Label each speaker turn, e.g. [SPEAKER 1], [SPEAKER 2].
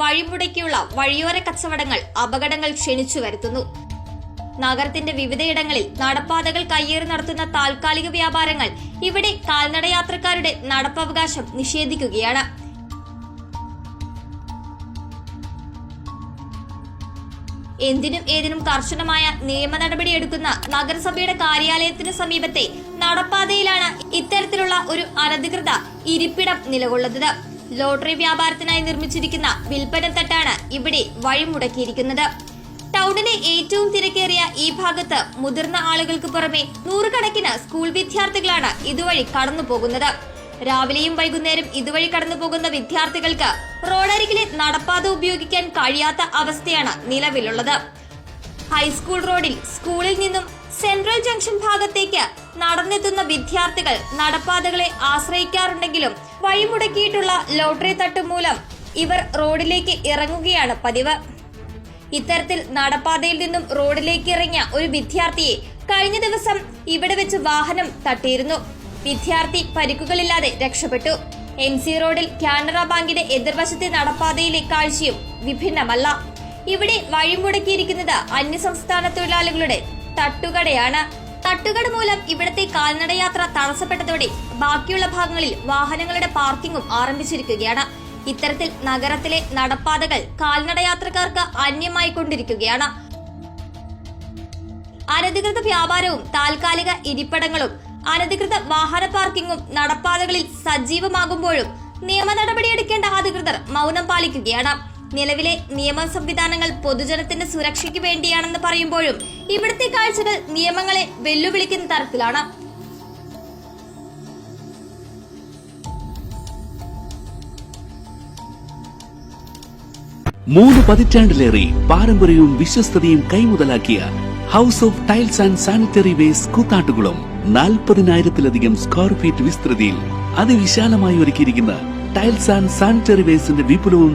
[SPEAKER 1] വഴിമുടക്കിയുള്ള വഴിയോര കച്ചവടങ്ങൾ അപകടങ്ങൾ ക്ഷണിച്ചു വരുത്തുന്നു. നഗരത്തിന്റെ വിവിധയിടങ്ങളിൽ നടപ്പാതകൾ കയ്യേറി നടത്തുന്ന താൽക്കാലിക വ്യാപാരങ്ങൾ ഇവിടെ കാൽനടയാത്രക്കാരുടെ നടപ്പവകാശം നിഷേധിക്കുകയാണ്. എന്തിനും ഏതിനും കർശനമായ നിയമ നടപടി എടുക്കുന്ന നഗരസഭയുടെ കാര്യാലയത്തിന് സമീപത്തെ നടപ്പാതയിലാണ് ഇത്തരത്തിലുള്ള ഒരു അനധികൃത ഇരിപ്പിടം നിലകൊള്ളുന്നത്. ലോട്ടറി വ്യാപാരത്തിനായി നിർമ്മിച്ചിരിക്കുന്ന വിൽപ്പന തട്ടാണ് ഇവിടെ വഴിമുടക്കിയിരിക്കുന്നത്. ടൗണിലെ ഏറ്റവും തിരക്കേറിയ ഈ ഭാഗത്ത് മുതിർന്ന ആളുകൾക്ക് പുറമെ നൂറുകണക്കിന് സ്കൂൾ വിദ്യാർത്ഥികളാണ് ഇതുവഴി കടന്നു പോകുന്നത് രാവിലെയും വൈകുന്നേരം ഇതുവഴി കടന്നു പോകുന്ന വിദ്യാർത്ഥികൾക്ക് റോഡരികിലെ നടപ്പാത ഉപയോഗിക്കാൻ കഴിയാത്ത അവസ്ഥയാണ് നിലവിലുള്ളത്. ഹൈസ്കൂൾ റോഡിൽ സ്കൂളിൽ നിന്നും സെൻട്രൽ ജംഗ്ഷൻ ഭാഗത്തേക്ക് നടന്നെത്തുന്ന വിദ്യാർത്ഥികൾ നടപ്പാതകളെ ആശ്രയിക്കാറുണ്ടെങ്കിലും വഴിമുടക്കിയിട്ടുള്ള ലോട്ടറി തട്ട് മൂലം ഇവർ റോഡിലേക്ക് ഇറങ്ങുകയാണ് പതിവ്. ഇത്തരത്തിൽ നടപ്പാതയിൽ നിന്നും റോഡിലേക്ക് ഇറങ്ങിയ ഒരു വിദ്യാർത്ഥിയെ കഴിഞ്ഞ ദിവസം ഇവിടെ വെച്ച് വാഹനം തട്ടിയിരുന്നു. വിദ്യാർത്ഥി പരിക്കുകളില്ലാതെ രക്ഷപ്പെട്ടു. എം സി റോഡിൽ കാനറ ബാങ്കിന്റെ എതിർവശത്തെ നടപ്പാതയിലെ കാഴ്ചയും വിഭിന്നമല്ല. ഇവിടെ വഴിമുടക്കിയിരിക്കുന്നത് അന്യസംസ്ഥാന തൊഴിലാളികളുടെ തട്ടുകടയാണ്. തട്ടുകട മൂലം ഇവിടത്തെ കാൽനടയാത്ര തടസ്സപ്പെട്ടതോടെ ബാക്കിയുള്ള ഭാഗങ്ങളിൽ വാഹനങ്ങളുടെ പാർക്കിംഗും ആരംഭിച്ചിരിക്കുകയാണ്. ഇത്തരത്തിൽ നഗരത്തിലെ നടപ്പാതകൾ കാൽനടയാത്രക്കാർക്ക് അന്യമായി കൊണ്ടിരിക്കുകയാണ്. അനധികൃത വ്യാപാരവും താൽക്കാലിക ഇരിപ്പിടങ്ങളും അനധികൃത വാഹന പാർക്കിംഗും നടപ്പാതകളിൽ സജീവമാകുമ്പോഴും നിയമ നടപടിയെടുക്കേണ്ട അധികൃതർ മൗനം പാലിക്കുകയാണ്. നിലവിലെ നിയമ സംവിധാനങ്ങൾ പൊതുജനത്തിന്റെ സുരക്ഷയ്ക്ക് വേണ്ടിയാണെന്ന് പറയുമ്പോഴും ഇവിടുത്തെ കാഴ്ചകൾ നിയമങ്ങളെ വെല്ലുവിളിക്കുന്ന തരത്തിലാണ്.
[SPEAKER 2] മൂന്ന് പതിറ്റാണ്ടിലേറെ പാരമ്പര്യവും വിശ്വസ്തതയും കൈമുതലാക്കിയ house of tiles and sanitary waste കൂത്താട്ടുകളും നാൽപ്പതിനായിരത്തിലധികം സ്ക്വയർ ഫീറ്റ് വിസ്തൃതിയിൽ അതിവിശാലമായി ഒരുക്കിയിരിക്കുന്ന ടൈൽസ് ആൻഡ് സാനിറ്ററി വേസ്റ്റിന്റെ വിപുലവും